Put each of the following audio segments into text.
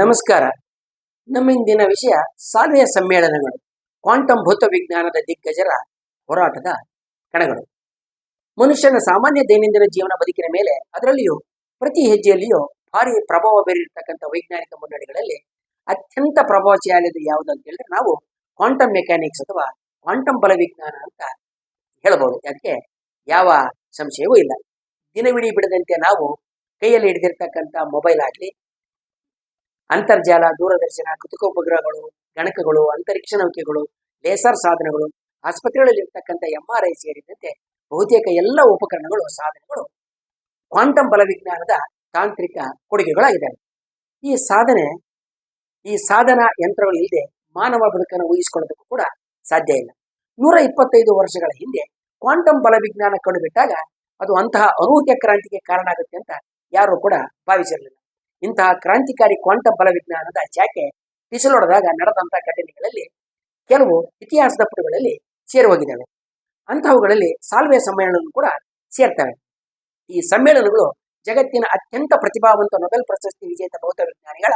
ನಮಸ್ಕಾರ. ನಮ್ಮ ಇಂದಿನ ವಿಷಯ ಸಾಧನೆಯ ಸಮ್ಮೇಳನಗಳು, ಕ್ವಾಂಟಮ್ ಭೌತ ವಿಜ್ಞಾನದ ದಿಗ್ಗಜರ ಹೋರಾಟದ ಕಣಗಳು. ಮನುಷ್ಯನ ಸಾಮಾನ್ಯ ದೈನಂದಿನ ಜೀವನ ಬದುಕಿನ ಮೇಲೆ ಅದರಲ್ಲಿಯೂ, ಪ್ರತಿ ಹೆಜ್ಜೆಯಲ್ಲಿಯೂ ಭಾರಿ ಪ್ರಭಾವ ಬೀರಿರ್ತಕ್ಕಂಥ ವೈಜ್ಞಾನಿಕ ಮುನ್ನಡೆಗಳಲ್ಲಿ ಅತ್ಯಂತ ಪ್ರಭಾವಶಾಲಿ ಯಾವುದು ಅಂತ ಹೇಳಿದ್ರೆ ನಾವು ಕ್ವಾಂಟಮ್ ಮೆಕ್ಯಾನಿಕ್ಸ್ ಅಥವಾ ಕ್ವಾಂಟಮ್ ಬಲ ವಿಜ್ಞಾನ ಅಂತ ಹೇಳಬಹುದು ಯಾಕೆ? ಯಾವ ಸಂಶಯವೂ ಇಲ್ಲ. ದಿನವಿಡೀ ಬಿಡದಂತೆ ನಾವು ಕೈಯಲ್ಲಿ ಹಿಡಿದಿರ್ತಕ್ಕಂಥ ಮೊಬೈಲ್ ಆಗಲಿ ಅಂತರ್ಜಾಲ, ದೂರದರ್ಶನ ಕೃತಕ ಉಪಗ್ರಹಗಳು ಗಣಕಗಳು, ಅಂತರಿಕ್ಷ ನೌಕೆಗಳು, ಲೇಸರ್ ಸಾಧನಗಳು, ಆಸ್ಪತ್ರೆಗಳಲ್ಲಿ ಇರ್ತಕ್ಕಂಥ ಎಂ ಆರ್ ಐ ಸೇರಿದಂತೆ ಬಹುತೇಕ ಎಲ್ಲ ಉಪಕರಣಗಳು, ಸಾಧನಗಳು ಕ್ವಾಂಟಮ್ ಬಲವಿಜ್ಞಾನದ ತಾಂತ್ರಿಕ ಕೊಡುಗೆಗಳಾಗಿದ್ದಾವೆ. ಈ ಸಾಧನೆ, ಈ ಸಾಧನ ಯಂತ್ರಗಳು ಇಲ್ಲದೆ ಮಾನವ ಬದುಕನ್ನು ಊಹಿಸಿಕೊಳ್ಳೋದಕ್ಕೂ ಕೂಡ ಸಾಧ್ಯ ಇಲ್ಲ. ನೂರ ಇಪ್ಪತ್ತೈದು ವರ್ಷಗಳ ಹಿಂದೆ ಕ್ವಾಂಟಮ್ ಬಲವಿಜ್ಞಾನ ಕಂಡುಬಿಟ್ಟಾಗ ಅದು ಅಂತಹ ಅನೂಹ್ಯ ಕ್ರಾಂತಿಗೆ ಕಾರಣ ಆಗುತ್ತೆ ಅಂತ ಯಾರೂ ಕೂಡ ಭಾವಿಸಿರಲಿಲ್ಲ. ಇಂತಹ ಕ್ರಾಂತಿಕಾರಿ ಕ್ವಾಂಟಮ್ ಬಲ ವಿಜ್ಞಾನದ ಶಾಖೆ ಬಿಸಿಲೊಡೆದಾಗ ನಡೆದಂತಹ ಘಟನೆಗಳಲ್ಲಿ ಕೆಲವು ಇತಿಹಾಸದ ಪುಟಗಳಲ್ಲಿ ಸೇರಿ ಹೋಗಿದ್ದಾವೆ ಅಂತಹವುಗಳಲ್ಲಿ ಸಾಲ್ವೆ ಸಮ್ಮೇಳನ ಕೂಡ ಸೇರ್ತವೆ. ಈ ಸಮ್ಮೇಳನಗಳು ಜಗತ್ತಿನ ಅತ್ಯಂತ ಪ್ರತಿಭಾವಂತ ನೊಬೆಲ್ ಪ್ರಶಸ್ತಿ ವಿಜೇತ ಭೌತ ವಿಜ್ಞಾನಿಗಳ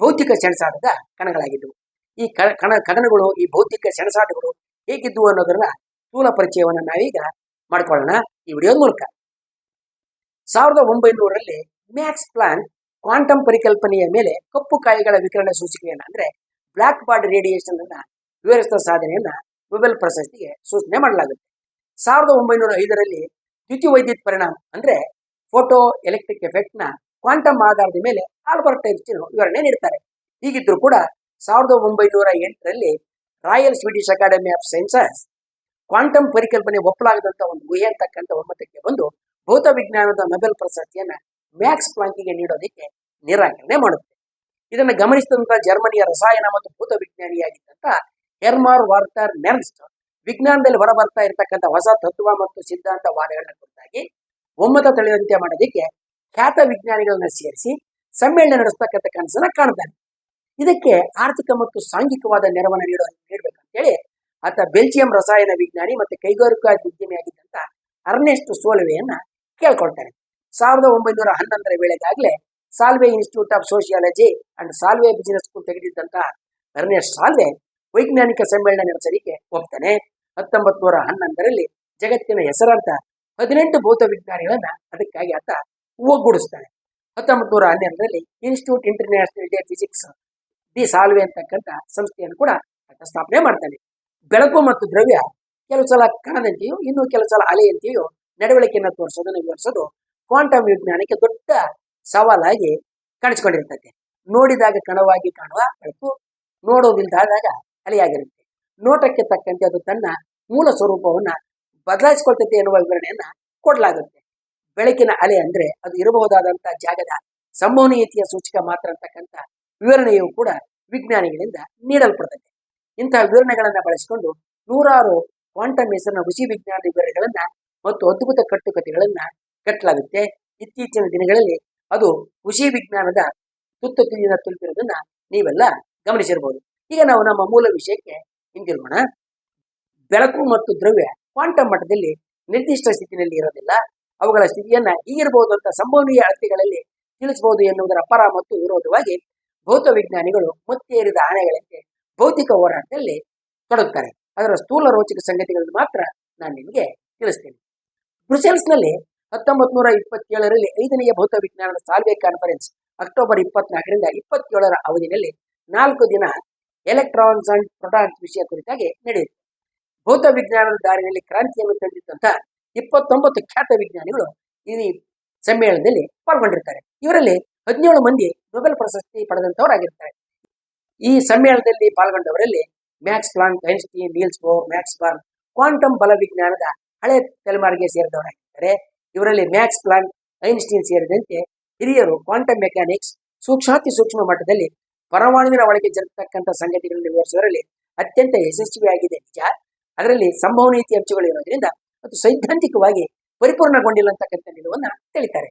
ಭೌತಿಕ ಸೆಣಸಾಟದ ಕಣಗಳಾಗಿದ್ದವು. ಈ ಕಣ ಕಣಗಳು ಈ ಭೌತಿಕ ಸೆಣಸಾಟಗಳು ಹೇಗಿದ್ದವು ಅನ್ನೋದನ್ನ ಸ್ಥೂಲ ಪರಿಚಯವನ್ನು ನಾವೀಗ ಮಾಡ್ಕೊಳ್ಳೋಣ ಈ ವಿಡಿಯೋದ ಮೂಲಕ. ಸಾವಿರದ ಒಂಬೈನೂರರಲ್ಲಿ ಮ್ಯಾಕ್ಸ್ ಪ್ಲಾನ್ ಕ್ವಾಂಟಮ್ ಪರಿಕಲ್ಪನೆಯ ಮೇಲೆ ಕಪ್ಪು ಕಾಯಿಗಳ ವಿಕಿರಣ ಸೂಚಿಕೆಯನ್ನು ಅಂದ್ರೆ ಬ್ಲಾಕ್ ಬಾಡಿ ರೇಡಿಯೇಷನ್ ಅನ್ನ ವಿವರಿಸಿದ ಸಾಧನೆಯನ್ನ ನೊಬೆಲ್ ಪ್ರಶಸ್ತಿಗೆ ಸೂಚನೆ ಮಾಡಲಾಗುತ್ತೆ. ಸಾವಿರದ ಒಂಬೈನೂರ ಐದರಲ್ಲಿ ದ್ವಿತೀಯ ವೈದ್ಯುತ್ ಪರಿಣಾಮ ಅಂದ್ರೆ ಫೋಟೋ ಎಲೆಕ್ಟ್ರಿಕ್ ಎಫೆಕ್ಟ್ನ ಕ್ವಾಂಟಮ್ ಆಧಾರದ ಮೇಲೆ ಆಲ್ಬರ್ಟ್ ಐನ್ಸ್ಟೀನ್ ವಿವರಣೆ ನೀಡ್ತಾರೆ. ಹೀಗಿದ್ರೂ ಕೂಡ ಸಾವಿರದ ಒಂಬೈನೂರ ಎಂಟರಲ್ಲಿ Royal Swedish Academy of Sciences quantum ಪರಿಕಲ್ಪನೆ ಒಪ್ಪಲಾಗದಂತ ಒಂದು ಗುಹೆ ಅಂತಕ್ಕಂಥ ಒಮ್ಮತಕ್ಕೆ ಬಂದು ಭೌತ ವಿಜ್ಞಾನದ ನೊಬೆಲ್ ಪ್ರಶಸ್ತಿಯನ್ನ ಮ್ಯಾಕ್ಸ್ ಪ್ಲಾಂಕಿಗೆ ನೀಡೋದಕ್ಕೆ ನಿರಾಕರಣೆ ಮಾಡುತ್ತೆ. ಇದನ್ನು ಗಮನಿಸಿದಂತಹ ಜರ್ಮನಿಯ ರಸಾಯನ ಮತ್ತು ಭೂತ ವಿಜ್ಞಾನಿಯಾಗಿದ್ದಂಥ ಹೆರ್ಮಾರ್ ವಾರ್ಟರ್ ನೆರ್ಸ್ಟ್ ವಿಜ್ಞಾನದಲ್ಲಿ ಹೊರಬರ್ತಾ ಇರತಕ್ಕಂಥ ಹೊಸ ತತ್ವ ಮತ್ತು ಸಿದ್ಧಾಂತ ವಾದಗಳನ್ನ ಕುರಿತಾಗಿ ಒಮ್ಮತ ತಳೆಯುವಂತೆ ಮಾಡೋದಕ್ಕೆ ಖ್ಯಾತ ವಿಜ್ಞಾನಿಗಳನ್ನ ಸೇರಿಸಿ ಸಮ್ಮೇಳನ ನಡೆಸ್ತಕ್ಕಂಥ ಕನಸನ್ನ ಕಾಣ್ತಾರೆ. ಇದಕ್ಕೆ ಆರ್ಥಿಕ ಮತ್ತು ಸಾಂಘಿಕವಾದ ನೆರವನ್ನು ನೀಡೋ ನೀಡಬೇಕಂತೇಳಿ ಆತ ಬೆಲ್ಜಿಯಂ ರಸಾಯನ ವಿಜ್ಞಾನಿ ಮತ್ತು ಕೈಗಾರಿಕಾ ಉದ್ಯಮಿಯಾಗಿದ್ದಂತ ಅರ್ನೆಸ್ಟ್ ಸೋಲವೆಯನ್ನ ಕೇಳ್ಕೊಳ್ತಾನೆ ಸಾವಿರದ ಒಂಬೈನೂರ ಹನ್ನೊಂದರ ವೇಳೆಗಾಗಲೇ Solvay Institute of Sociology and Solvay Business ತೆಗೆದಿದ್ದಂತಹ Ernest Solvay ವೈಜ್ಞಾನಿಕ ಸಮ್ಮೇಳನ ನಡೆಸಲಿಕ್ಕೆ ಹೋಗ್ತಾನೆ ಹತ್ತೊಂಬತ್ತು ನೂರ ಹನ್ನೊಂದರಲ್ಲಿ ಜಗತ್ತಿನ ಹೆಸರಂತ ಹದಿನೆಂಟು ಭೌತ ವಿಜ್ಞಾನಿಗಳನ್ನ ಅದಕ್ಕಾಗಿ ಆತ ಒಗ್ಗೂಡಿಸ್ತಾನೆ. ಹತ್ತೊಂಬತ್ತು ನೂರ ಹನ್ನೆರಡರಲ್ಲಿ institute international de physics the Solvay ಅಂತಕ್ಕಂಥ ಸಂಸ್ಥೆಯನ್ನು ಕೂಡ ಆತ ಸ್ಥಾಪನೆ ಮಾಡ್ತಾನೆ. ಬೆಳಕು ಮತ್ತು ದ್ರವ್ಯ, ಕೆಲವು ಸಲ ಕಣದಂತೆಯೂ ಇನ್ನೂ ಕೆಲವು ಸಲ ಅಲೆಯಂತೆಯೂ ನಡವಳಿಕೆಯನ್ನು ತೋರಿಸೋದನ್ನು ವಿವರಿಸೋದು ಕ್ವಾಂಟಮ್ ವಿಜ್ಞಾನಕ್ಕೆ ದೊಡ್ಡ ಸವಾಲಾಗಿ ಕಾಣಿಸ್ಕೊಂಡಿರ್ತದೆ ನೋಡಿದಾಗ ಕಣವಾಗಿ ಕಾಣುವ ಬೆಳಕು ನೋಡೋದಿಲ್ದಾದಾಗ ಅಲೆಯಾಗಿರುತ್ತೆ ನೋಟಕ್ಕೆ ತಕ್ಕಂತೆ ಅದು ತನ್ನ ಮೂಲ ಸ್ವರೂಪವನ್ನ ಬದಲಾಯಿಸಿಕೊಳ್ತೈತೆ ಎನ್ನುವ ವಿವರಣೆಯನ್ನ ಕೊಡಲಾಗುತ್ತೆ. ಬೆಳಕಿನ ಅಲೆ ಅಂದ್ರೆ ಅದು ಇರಬಹುದಾದಂತಹ ಜಾಗದ ಸಂಭವನೀಯತೆಯ ಸೂಚಕ ಮಾತ್ರ ಅಂತಕ್ಕಂಥ ವಿವರಣೆಯು ಕೂಡ ವಿಜ್ಞಾನಿಗಳಿಂದ ನೀಡಲ್ಪಡ್ತದೆ ಇಂತಹ ವಿವರಣೆಗಳನ್ನ ಬಳಸಿಕೊಂಡು ನೂರಾರು ಕ್ವಾಂಟಮ್ ಹೆಸರಿನ ಋಷಿ ವಿಜ್ಞಾನ ವಿವರಣೆಗಳನ್ನ ಮತ್ತು ಅದ್ಭುತ ಕಟ್ಟುಕತೆಗಳನ್ನ ಕಟ್ಟಲಾಗುತ್ತೆ ಇತ್ತೀಚಿನ ದಿನಗಳಲ್ಲಿ ಅದು ಕೃಷಿ ವಿಜ್ಞಾನದ ತುತ್ತು ತುಂಬಿನ ತುಲುಪಿರೋದನ್ನ ನೀವೆಲ್ಲ ಗಮನಿಸಿರ್ಬೋದು. ಈಗ ನಾವು ನಮ್ಮ ಮೂಲ ವಿಷಯಕ್ಕೆ ಹಿಂದಿರೋಣ ಬೆಳಕು ಮತ್ತು ದ್ರವ್ಯ ಕ್ವಾಂಟಮ್ ಮಟ್ಟದಲ್ಲಿ ನಿರ್ದಿಷ್ಟ ಸ್ಥಿತಿಯಲ್ಲಿ ಇರೋದಿಲ್ಲ. ಅವುಗಳ ಸ್ಥಿತಿಯನ್ನ ಹೀಗಿರಬಹುದು ಅಂತ ಸಂಭವನೀಯ ಅಳತೆಗಳಲ್ಲಿ ತಿಳಿಸಬಹುದು ಎನ್ನುವುದರ ಪರ ಮತ್ತು ವಿರೋಧವಾಗಿ ಭೌತ ವಿಜ್ಞಾನಿಗಳು ಮತ್ತೇರಿದ ಆನೆಗಳಂತೆ ಭೌತಿಕ ಹೋರಾಟದಲ್ಲಿ ತೊಡಗುತ್ತಾರೆ ಅದರ ಸ್ಥೂಲ ರೋಚಕ ಸಂಗತಿಗಳನ್ನು ಮಾತ್ರ ನಾನು ನಿಮಗೆ ತಿಳಿಸ್ತೇನೆ. ಬ್ರುಸೆಲ್ಸ್ನಲ್ಲಿ ಹತ್ತೊಂಬತ್ ನೂರ ಇಪ್ಪತ್ತೇಳರಲ್ಲಿ ಐದನೆಯ ಭೌತ ವಿಜ್ಞಾನದ ಸಾಲ್ವೆ ಕಾನ್ಫರೆನ್ಸ್ ಅಕ್ಟೋಬರ್ ಇಪ್ಪತ್ನಾಲ್ಕರಿಂದ ಇಪ್ಪತ್ತೇಳರ ಅವಧಿಯಲ್ಲಿ ನಾಲ್ಕು ದಿನ ಎಲೆಕ್ಟ್ರಾನ್ಸ್ ಅಂಡ್ ಪ್ರೊಟಾನ್ಸ್ ವಿಷಯ ಕುರಿತಾಗಿ ನಡೆಯಿತು. ಭೌತ ವಿಜ್ಞಾನದ ದಾರಿಯಲ್ಲಿ ಕ್ರಾಂತಿಯನ್ನು ತಂದಿದ್ದಂತಹ ಇಪ್ಪತ್ತೊಂಬತ್ತು ಖ್ಯಾತ ವಿಜ್ಞಾನಿಗಳು ಈ ಸಮ್ಮೇಳನದಲ್ಲಿ ಪಾಲ್ಗೊಂಡಿರ್ತಾರೆ. ಇವರಲ್ಲಿ ಹದಿನೇಳು ಮಂದಿ ನೊಬೆಲ್ ಪ್ರಶಸ್ತಿ ಪಡೆದಂತವರಾಗಿರ್ತಾರೆ ಈ ಸಮ್ಮೇಳನದಲ್ಲಿ ಪಾಲ್ಗೊಂಡವರಲ್ಲಿ Max Planck Einstein, Niels Bohr Max Born, quantum ಬಲ ವಿಜ್ಞಾನದ ಹಳೆ ತಲೆಮಾರಿಗೆ ಸೇರಿದವರಾಗಿದ್ದಾರೆ. ಇವರಲ್ಲಿ ಮ್ಯಾಕ್ಸ್ ಪ್ಲಾಂಕ್ ಐನ್ಸ್ಟೀನ್ ಸೇರಿದಂತೆ ಹಿರಿಯರು ಕ್ವಾಂಟಮ್ ಮೆಕ್ಯಾನಿಕ್ಸ್ ಸೂಕ್ಷ್ಮಾತಿ ಸೂಕ್ಷ್ಮ ಮಟ್ಟದಲ್ಲಿ ಪರಮಾಣುವಿನ ಒಳಗೆ ಜರುಗತಕ್ಕಂಥ ಸಂಗತಿಗಳನ್ನು ವಿವರಿಸುವರಲ್ಲಿ ಅತ್ಯಂತ ಯಶಸ್ವಿಯಾಗಿದೆ. ನಿಜ? ಅದರಲ್ಲಿ ಸಂಭವನೀಯತೆ ಅಂಶಗಳು ಇರೋದ್ರಿಂದ ಅದು ಸೈದ್ಧಾಂತಿಕವಾಗಿ ಪರಿಪೂರ್ಣಗೊಂಡಿಲ್ಲ ಅಂತಕ್ಕಂಥ ನಿಲುವನ್ನು ತಿಳಿತಾರೆ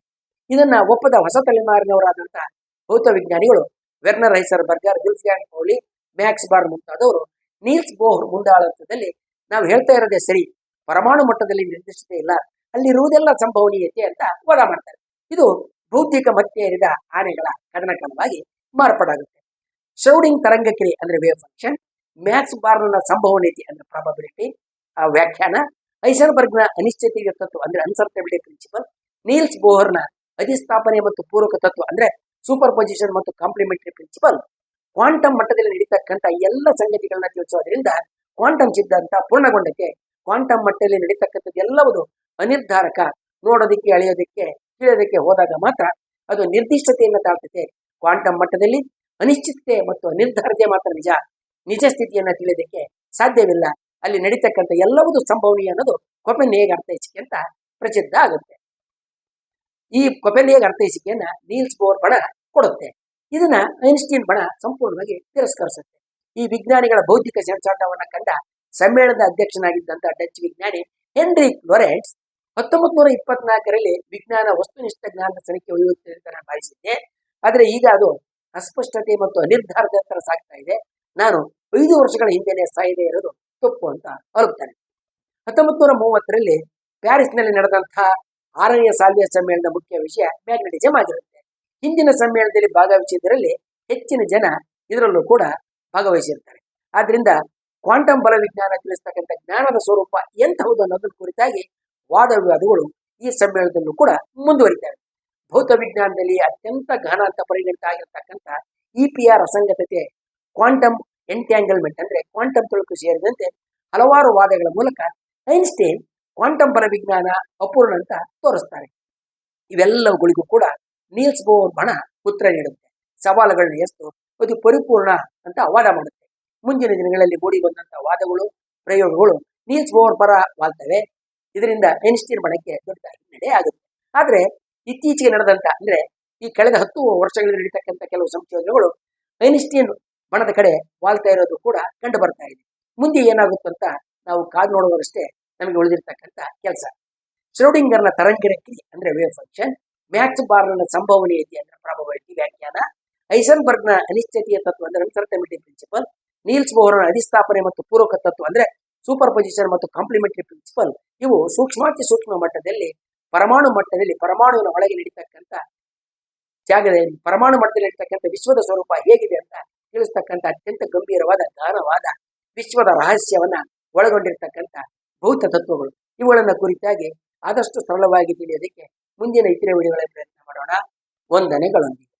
ಇದನ್ನ ಒಪ್ಪದ ಹೊಸ ತಲೆಮಾರಿನವರಾದಂತಹ ಭೌತ ವಿಜ್ಞಾನಿಗಳು ವೆರ್ನರ್, ಹೈಸರ್ ಬರ್ಗರ್ ಗುಲ್ಫಿಯಾನ್ ಪೌಲಿ ಮ್ಯಾಕ್ಸ್ ಬಾರ್ ಮುಂತಾದವರು ನೀಲ್ಸ್ ಬೋಹ್ ಮುಂದಾಳತ್ವದಲ್ಲಿ ನಾವು ಹೇಳ್ತಾ ಇರೋದೇ ಸರಿ, ಪರಮಾಣು ಮಟ್ಟದಲ್ಲಿ ನಿರ್ದಿಷ್ಟತೆ ಇಲ್ಲ ಅಲ್ಲಿರುವುದೆಲ್ಲ ಸಂಭವನೀಯತೆ ಅಂತ ವಾದ ಮಾಡ್ತಾರೆ. ಇದು ಬೌದ್ಧಿಕ ಏರಿದ ಆನೆಗಳ ಕದನಕಲವಾಗಿ ಮಾರ್ಪಾಡಾಗುತ್ತೆ. ಶೌಡಿಂಗ್ ತರಂಗ ಕ್ರಿಯೆ ಅಂದ್ರೆ ವೇವ್ ಫಂಕ್ಷನ್ ಮ್ಯಾಕ್ಸ್ ಬಾರ್ನ ಸಂಭವನೀಯತೆ ಅಂದ್ರೆ ಪ್ರಾಬಬಿಲಿಟಿ ಆ ವ್ಯಾಖ್ಯಾನ ಐಸನ್ಬರ್ಗ್ನ ಅನಿಶ್ಚಿತ ತತ್ವ ಅಂದ್ರೆ ಅನ್ಸರ್ಟಬಿಲಿಟಿ ಪ್ರಿನ್ಸಿಪಲ್ ನೀಲ್ಸ್ ಬೋಹರ್ನ ಅಧಿಸ್ಥಾಪನೆ ಮತ್ತು ಪೂರಕ ತತ್ವ ಅಂದ್ರೆ ಸೂಪರ್ ಪೊಸಿಷನ್ ಮತ್ತು ಕಾಂಪ್ಲಿಮೆಂಟರಿ ಪ್ರಿನ್ಸಿಪಲ್ ಕ್ವಾಂಟಮ್ ಮಟ್ಟದಲ್ಲಿ ನಡೀತಕ್ಕಂಥ ಎಲ್ಲ ಸಂಗತಿಗಳನ್ನ ತಿಳಿಸೋದ್ರಿಂದ ಕ್ವಾಂಟಮ್ ಸಿದ್ಧಾಂತ ಪೂರ್ಣಗೊಂಡಕ್ಕೆ ಕ್ವಾಂಟಮ್ ಮಟ್ಟದಲ್ಲಿ ನಡೀತಕ್ಕಂಥದ್ದು ಎಲ್ಲವುದು ಅನಿರ್ಧಾರಕ ನೋಡೋದಕ್ಕೆ, ಅಳೆಯೋದಕ್ಕೆ, ತಿಳಿಯೋದಕ್ಕೆ ಹೋದಾಗ ಮಾತ್ರ ಅದು ನಿರ್ದಿಷ್ಟತೆಯನ್ನು ತಾಳ್ತದೆ ಕ್ವಾಂಟಮ್ ಮಟ್ಟದಲ್ಲಿ ಅನಿಶ್ಚಿತತೆ ಮತ್ತು ಅನಿರ್ಧಾರತೆ ಮಾತ್ರ ನಿಜ. ನಿಜ ಸ್ಥಿತಿಯನ್ನು ತಿಳಿಯೋದಕ್ಕೆ ಸಾಧ್ಯವಿಲ್ಲ. ಅಲ್ಲಿ ನಡೀತಕ್ಕಂಥ ಎಲ್ಲವೂ ಸಂಭವನೀಯ ಅನ್ನೋದು ಕೊಪೆನ್ಹೇಗ್ ಅರ್ಥೈಸಿಕೆ ಅಂತ ಪ್ರಸಿದ್ಧ ಆಗುತ್ತೆ. ಈ ಕೊಪೆನ್ಹೇಗ್ ಅರ್ಥೈಸಿಕೆಯನ್ನ ನೀಲ್ಸ್ ಬೋರ್ ಬಣ ಕೊಡುತ್ತೆ. ಇದನ್ನ ಐನ್ಸ್ಟೀನ್ ಬಣ ಸಂಪೂರ್ಣವಾಗಿ ತಿರಸ್ಕರಿಸುತ್ತೆ. ಈ ವಿಜ್ಞಾನಿಗಳ ಬೌದ್ಧಿಕ ಸೆಣಸಾಟವನ್ನು ಕಂಡ ಸಮ್ಮೇಳನದ ಅಧ್ಯಕ್ಷನಾಗಿದ್ದಂತ ಡಚ್ ವಿಜ್ಞಾನಿ ಹೆನ್ರಿಕ್ ಲೊರೆನ್ಸ್ ಹತ್ತೊಂಬತ್ ನೂರ ಇಪ್ಪತ್ನಾಲ್ಕರಲ್ಲಿ ವಿಜ್ಞಾನ ವಸ್ತುನಿಷ್ಠ ಜ್ಞಾನದ ಸನಿಕೆ ಒಯ್ಯುತ್ತೆ ಅಂತ ನಾನು ಭಾವಿಸಿದ್ದೆ ಆದ್ರೆ ಈಗ ಅದು ಅಸ್ಪಷ್ಟತೆ ಮತ್ತು ಅನಿರ್ಧಾರದ ಹತ್ರ ಸಾಗ್ತಾ ಇದೆ. ನಾನು ಐದು ವರ್ಷಗಳ ಹಿಂದೆನೆ ಸಾಯಿದೆ ಇರೋದು ತಪ್ಪು ಅಂತ ಹೊರಗ್ತಾನೆ ಹತ್ತೊಂಬತ್ ನೂರ ಮೂವತ್ತರಲ್ಲಿ ಪ್ಯಾರಿಸ್ನಲ್ಲಿ ನಡೆದಂತಹ ಆರನೆಯ ಸಾಲಿಯ ಸಮ್ಮೇಳನದ ಮುಖ್ಯ ವಿಷಯ ಮ್ಯಾಗ್ನೆಟಿಸಮ್ ಆಗಿರುತ್ತೆ. ಹಿಂದಿನ ಸಮ್ಮೇಳನದಲ್ಲಿ ಭಾಗವಹಿಸಿದ್ದರಲ್ಲಿ ಹೆಚ್ಚಿನ ಜನ ಇದರಲ್ಲೂ ಕೂಡ ಭಾಗವಹಿಸಿರ್ತಾರೆ. ಆದ್ರಿಂದ ಕ್ವಾಂಟಮ್ ಬಲವಿಜ್ಞಾನ ತಿಳಿಸ್ತಕ್ಕಂಥ ಜ್ಞಾನದ ಸ್ವರೂಪ ಎಂತಹುದು ಅನ್ನೋದನ್ನ ಕುರಿತಾಗಿ ವಾದ ವಿವಾದಗಳು ಈ ಸಮ್ಮೇಳನದಲ್ಲೂ ಕೂಡ ಮುಂದುವರಿತವೆ. ಭೌತ ವಿಜ್ಞಾನದಲ್ಲಿ ಅತ್ಯಂತ ಘನ ಅಂತ ಪರಿಗಣಿತ ಆಗಿರ್ತಕ್ಕಂಥ ಇ ಪಿ ಆರ್ ಅಸಂಗತತೆ ಕ್ವಾಂಟಮ್ ಎಂಟ್ಯಾಂಗಲ್ಮೆಂಟ್ ಅಂದ್ರೆ ಕ್ವಾಂಟಮ್ ತೊಳಕು ಸೇರಿದಂತೆ ಹಲವಾರು ವಾದಗಳ ಮೂಲಕ ಐನ್ಸ್ಟೈನ್ ಕ್ವಾಂಟಮ್ ಬಲವಿಜ್ಞಾನ ಅಪೂರ್ಣ ಅಂತ ತೋರಿಸ್ತಾರೆ. ಇವೆಲ್ಲವುಗಳಿಗೂ ಕೂಡ ನೀಲ್ಸ್ ಬೋರ್ ಬಣ ಉತ್ತರ ನೀಡುತ್ತೆ. ಸವಾಲುಗಳನ್ನ ಎಷ್ಟು ಅದು ಪರಿಪೂರ್ಣ ಅಂತ ವಾದ ಮಾಡುತ್ತೆ. ಮುಂದಿನ ದಿನಗಳಲ್ಲಿ ಮೂಡಿ ಬಂದಂತಹ ವಾದಗಳು, ಪ್ರಯೋಗಗಳು ನೀಲ್ಸ್ ಬೋರ್ ಪರ ವಾಲ್ತವೆ. ಇದರಿಂದ ಐನ್ಸ್ಟೀನ್ ಬಣಕ್ಕೆ ದೊಡ್ಡ ಹಿನ್ನಡೆ ಆಗುತ್ತೆ. ಆದ್ರೆ ಇತ್ತೀಚೆಗೆ ನಡೆದಂತ ಅಂದ್ರೆ ಈ ಕಳೆದ ಹತ್ತು ವರ್ಷಗಳಲ್ಲಿ ನಡೀತಕ್ಕಂಥ ಕೆಲವು ಸಂಶೋಧನೆಗಳು ಐನ್ಸ್ಟೀನ್ ಬಣದ ಕಡೆ ವಾಲ್ತಾ ಇರೋದು ಕೂಡ ಕಂಡು ಬರ್ತಾ ಇದೆ. ಮುಂದೆ ಏನಾಗುತ್ತಂತ ನಾವು ಕಾದು ನೋಡುವಷ್ಟೇ ನಮಗೆ ಉಳಿದಿರ್ತಕ್ಕಂಥ ಕೆಲಸ. ಶ್ರೋಡಿಂಗರ್ನ ತರಂಗಿರಕ್ರಿ ಅಂದ್ರೆ ವೇವ್ ಫಂಕ್ಷನ್ ಮ್ಯಾಕ್ಸ್ ಬಾರ್ನ ಸಂಭವನೀಯತೆ ಅಂದ್ರೆ ಪ್ರಾಬಬಿಲಿಟಿ ವ್ಯಾಖ್ಯಾನ ಐಸನ್ಬರ್ಗ್ನ ಅನಿಶ್ಚಿತೀಯ ತತ್ವ ಅಂದ್ರೆ ಅನ್ಸರ್ಟಮಿಟಿ ಪ್ರಿನ್ಸಿಪಲ್, ನೀಲ್ಸ್ ಬೋರ್ನ ಅಧಿಸ್ಥಾಪನೆ ಮತ್ತು ಪೂರಕ ತತ್ವ ಅಂದ್ರೆ ಸೂಪರ್ ಪೊಸಿಷನ್ ಮತ್ತು ಕಾಂಪ್ಲಿಮೆಂಟರಿ ಪ್ರಿನ್ಸಿಪಲ್, ಇವು ಸೂಕ್ಷ್ಮಾತಿ ಸೂಕ್ಷ್ಮ ಮಟ್ಟದಲ್ಲಿ, ಪರಮಾಣು ಮಟ್ಟದಲ್ಲಿ, ಪರಮಾಣುವಿನ ಒಳಗೆ ನಡೀತಕ್ಕಂಥ ಜಾಗದಲ್ಲಿ ಪರಮಾಣು ಮಟ್ಟದಲ್ಲಿ ನಡೀತಕ್ಕಂಥ ವಿಶ್ವದ ಸ್ವರೂಪ ಹೇಗಿದೆ ಅಂತ ತಿಳಿಸ್ತಕ್ಕಂಥ ಅತ್ಯಂತ ಗಂಭೀರವಾದ ಗಾನವಾದ ವಿಶ್ವದ ರಹಸ್ಯವನ್ನ ಒಳಗೊಂಡಿರ್ತಕ್ಕಂಥ ಭೌತ ತತ್ವಗಳು. ಇವುಗಳನ್ನ ಕುರಿತಾಗಿ ಆದಷ್ಟು ಸರಳವಾಗಿ ತಿಳಿಯೋದಕ್ಕೆ ಮುಂದಿನ ಇತರೆ ವಿಡಿಯೋಗಳ ಪ್ರಯತ್ನ ಮಾಡೋಣ. ವಂದನೆಗಳೊಂದಿಗೆ.